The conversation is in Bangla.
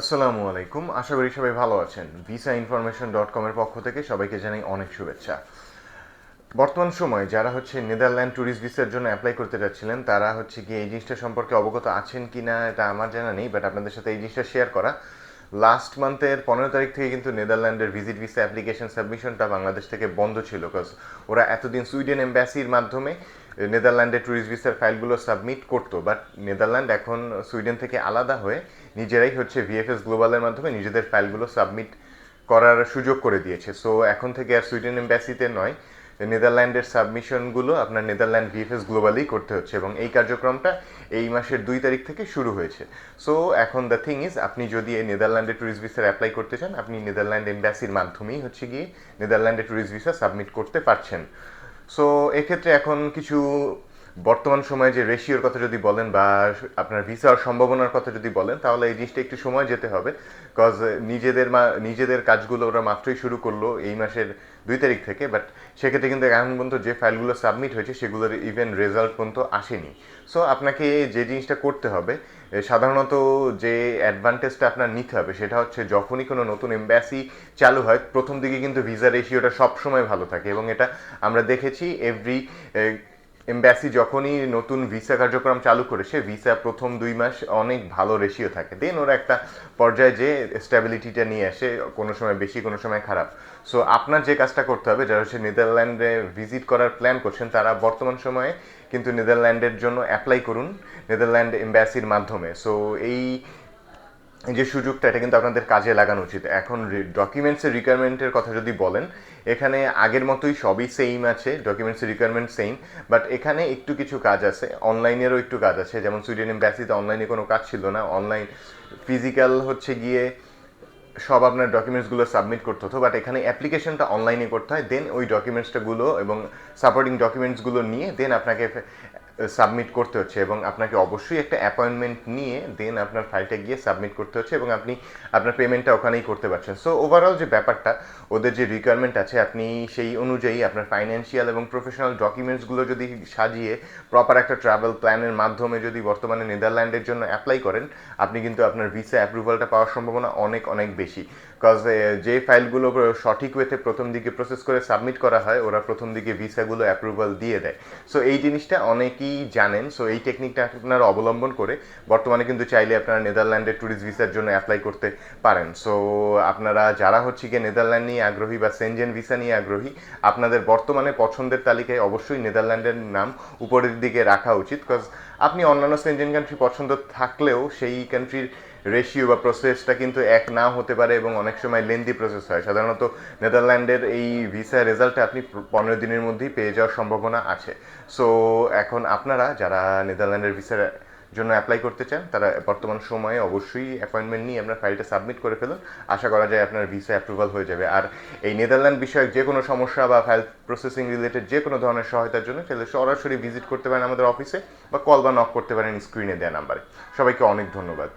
আসসালামু আলাইকুম। আশা করি সবাই ভালো আছেন। ভিসা ইনফরমেশন ডট কমের পক্ষ থেকে সবাইকে জানাই অনেক শুভেচ্ছা। বর্তমান সময়ে যারা হচ্ছে নেদারল্যান্ড ট্যুরিস্ট ভিসার জন্য অ্যাপ্লাই করতে যাচ্ছিলেন, তারা হচ্ছে কি এই জিনিসটা সম্পর্কে অবগত আছেন কি না এটা আমার জানা নেই বাট আপনাদের সাথে এই জিনিসটা শেয়ার করা। লাস্ট মান্থের পনেরো তারিখ থেকে কিন্তু নেদারল্যান্ডের ভিজিট ভিসা অ্যাপ্লিকেশন সাবমিশনটা বাংলাদেশ থেকে বন্ধ ছিল বিকজ ওরা এতদিন সুইডেন এম্বাসির মাধ্যমে নেদারল্যান্ডের ট্যুরিস্ট ভিসার ফাইলগুলো সাবমিট করতো বাট নেদারল্যান্ড এখন সুইডেন থেকে আলাদা হয়ে নিজেরাই হচ্ছে ভিএফএস গ্লোবালের মাধ্যমে নিজেদের ফাইলগুলো সাবমিট করার সুযোগ করে দিয়েছে। সো এখন থেকে আর সুইডেন এম্বাসিতে নয়, নেদারল্যান্ডের সাবমিশনগুলো আপনার নেদারল্যান্ড ভিএফএস গ্লোবালি করতে হচ্ছে এবং এই কার্যক্রমটা এই মাসের দুই তারিখ থেকে শুরু হয়েছে। সো এখন দ্য থিং ইজ আপনি যদি এই নেদারল্যান্ডে ট্যুরিস্ট ভিসার অ্যাপ্লাই করতে চান, আপনি নেদারল্যান্ড এম্বাসির মাধ্যমেই হচ্ছে গিয়ে নেদারল্যান্ডে ট্যুরিস্ট ভিসা সাবমিট করতে পারছেন। সো এক্ষেত্রে এখন কিছু বর্তমান সময়ে যে রেশিওর কথা যদি বলেন বা আপনার ভিসার সম্ভাবনার কথা যদি বলেন, তাহলে এই জিনিসটা একটু সময় যেতে হবে। কজ নিজেদের নিজেদের কাজগুলো ওরা মাত্রই শুরু করল এই মাসের দুই তারিখ থেকে। বাট সেক্ষেত্রে কিন্তু এখন পর্যন্ত যে ফাইলগুলো সাবমিট হয়েছে, সেগুলোর ইভেন রেজাল্ট পর্যন্ত আসেনি। সো আপনাকে যে জিনিসটা করতে হবে সাধারণত যে অ্যাডভান্টেজটা আপনার নিতে হবে, সেটা হচ্ছে যখনই কোনো নতুন এম্বাসি চালু হয়, প্রথম দিকে কিন্তু ভিসা রেশিওটা সবসময় ভালো থাকে। এবং এটা আমরা দেখেছি এভরি এম্বাসি যখনই নতুন ভিসা কার্যক্রম চালু করেছে ভিসা প্রথম দুই মাস অনেক ভালো রেশিও থাকে। দেন ওরা একটা পর্যায়ে যে স্ট্যাবিলিটিটা নিয়ে আসে, কোনো সময় বেশি, কোনো সময় খারাপ। সো আপনার যে কাজটা করতে হবে, যারা হচ্ছে নেদারল্যান্ডে ভিজিট করার প্ল্যান করছেন, তারা বর্তমান সময়ে কিন্তু নেদারল্যান্ডের জন্য অ্যাপ্লাই করুন নেদারল্যান্ড এম্বাসির মাধ্যমে। সো এই যে সুযোগটা, এটা কিন্তু আপনাদের কাজে লাগানো উচিত। এখন ডকুমেন্টসের রিকোয়ারমেন্টের কথা যদি বলেন, এখানে আগের মতোই সবই সেম আছে ডকুমেন্টসের রিকোয়ারমেন্ট সেম বাট এখানে একটু কিছু কাজ আছে। অনলাইনেরও একটু কাজ আছে, যেমন সুইডেন এম্বাসিতে অনলাইনে কোনো কাজ ছিল না। অনলাইন ফিজিক্যাল হচ্ছে গিয়ে সব আপনার ডকুমেন্টসগুলো সাবমিট করতে হতো বাট এখানে অ্যাপ্লিকেশনটা অনলাইনে করতে হয় দেন ওই ডকুমেন্টসটাগুলো এবং সাপোর্টিং ডকুমেন্টসগুলো নিয়ে দেন আপনাকে সাবমিট করতে হচ্ছে এবং আপনাকে অবশ্যই একটা অ্যাপয়েন্টমেন্ট নিয়ে দেন আপনার ফাইলটা গিয়ে সাবমিট করতে হচ্ছে এবং আপনি আপনার পেমেন্টটা ওখানেই করতে পারছেন। সো ওভারঅল যে ব্যাপারটা, ওদের যে রিকোয়ারমেন্ট আছে, আপনি সেই অনুযায়ী আপনার ফাইন্যান্সিয়াল এবং প্রফেশনাল ডকুমেন্টসগুলো যদি সাজিয়ে প্রপার একটা ট্রাভেল প্ল্যানের মাধ্যমে যদি বর্তমানে নেদারল্যান্ডের জন্য অ্যাপ্লাই করেন, আপনি কিন্তু আপনার ভিসা অ্যাপ্রুভালটা পাওয়ার সম্ভাবনা অনেক অনেক বেশি। কজ যে ফাইলগুলো সঠিক ওয়েতে প্রথম দিকে প্রসেস করে সাবমিট করা হয়, ওরা প্রথম দিকে ভিসাগুলো অ্যাপ্রুভাল দিয়ে দেয়। সো এই জিনিসটা অনেকেই জানেন সো এই টেকনিকটা আপনারা অবলম্বন করে বর্তমানে কিন্তু চাইলে আপনারা নেদারল্যান্ডের ট্যুরিস্ট ভিসার জন্য অ্যাপ্লাই করতে পারেন। সো আপনারা যারা হচ্ছে গিয়ে নেদারল্যান্ড নিয়ে আগ্রহী বা সেনজেন ভিসা নিয়ে আগ্রহী, আপনাদের বর্তমানে পছন্দের তালিকায় অবশ্যই নেদারল্যান্ডের নাম উপরের দিকে রাখা উচিত বিকজ আপনি অন্যান্য সেনজেন কান্ট্রি পছন্দ থাকলেও সেই কান্ট্রির রেশিও বা প্রসেসটা কিন্তু এক না হতে পারে এবং অনেক সময় লেন্দি প্রসেস হয়। সাধারণত নেদারল্যান্ডের এই ভিসা রেজাল্টটা আপনি পনেরো দিনের মধ্যেই পেয়ে যাওয়ার সম্ভাবনা আছে। সো এখন আপনারা যারা নেদারল্যান্ডের ভিসার জন্য অ্যাপ্লাই করতে চান, তারা বর্তমান সময়ে অবশ্যই অ্যাপয়েন্টমেন্ট নিয়ে আপনার ফাইলটা সাবমিট করে ফেলুন। আশা করা যায় আপনার ভিসা অ্যাপ্রুভাল হয়ে যাবে। আর এই নেদারল্যান্ড বিষয়ক যে কোনো সমস্যা বা ফাইল প্রসেসিং রিলেটেড যে কোনো ধরনের সহায়তার জন্য তাহলে সরাসরি ভিজিট করতে পারেন আমাদের অফিসে বা কল বা নক করতে পারেন স্ক্রিনে দেওয়া নাম্বারে সবাইকে অনেক ধন্যবাদ।